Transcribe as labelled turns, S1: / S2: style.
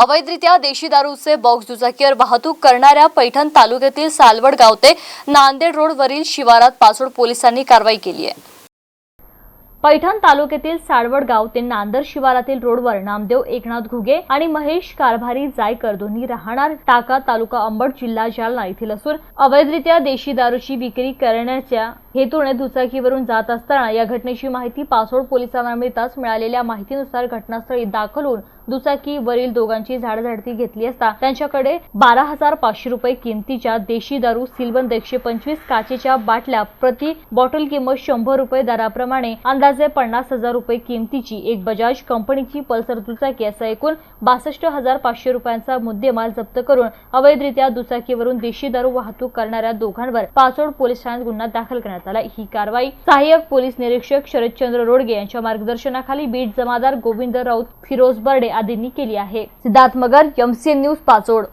S1: अवैधरित्या देशी दारूचे बॉक्स दुचाकीवर वाहतूक करणाऱ्या पैठण तालुक्यातील सालवड गाव ते नांदेड रोडवरील शिवारात पाचोड पोलिसांनी कारवाई केली आहे. पैठण तालुक्यातील साळवड गाव ते नांदर शिवारातील रोडवर नामदेव एकनाथ घुगे आणि महेश कारभारी जायकर दोन्ही राहणार टाका तालुका अंबड जिल्हा जालना येथील असून अवैधरित्या देशी दारूची विक्री करण्याच्या हेतूने दुचाकीवरून जात असताना या घटनेची माहिती पासोड पोलिसांना मिळताच मिळालेल्या माहितीनुसार घटनास्थळी दाखल होऊन दुचाकीवरील दोघांची झाडझडती घेतली असता त्यांच्याकडे बारा हजार पाचशे रुपये किमतीच्या देशी दारू सिलबंद एकशे पंचवीस काचेच्या बाटल्या प्रति बॉटल किंमत शंभर रुपये दराप्रमाणे अंदाजे पन्नास हजार रुपये किमतीची एक बजाज कंपनीची पल्सर दुचाकी असा एकूण बासष्ट हजार पाचशे रुपयांचा मुद्देमाल जप्त करून अवैधरित्या दुचाकीवरून देशी दारू वाहतूक करणाऱ्या दोघांवर पाचोड पोलीस ठाण्यात गुन्हा दाखल करण्यात आला ही कारवाई सहाय्यक पोलीस निरीक्षक शरदचंद्र रोडगे यांच्या मार्गदर्शनाखाली बीट जमादार गोविंद राऊत फिरोज बर्डे आदींनी केली आहे. Siddharth Magar MCN news Pachod.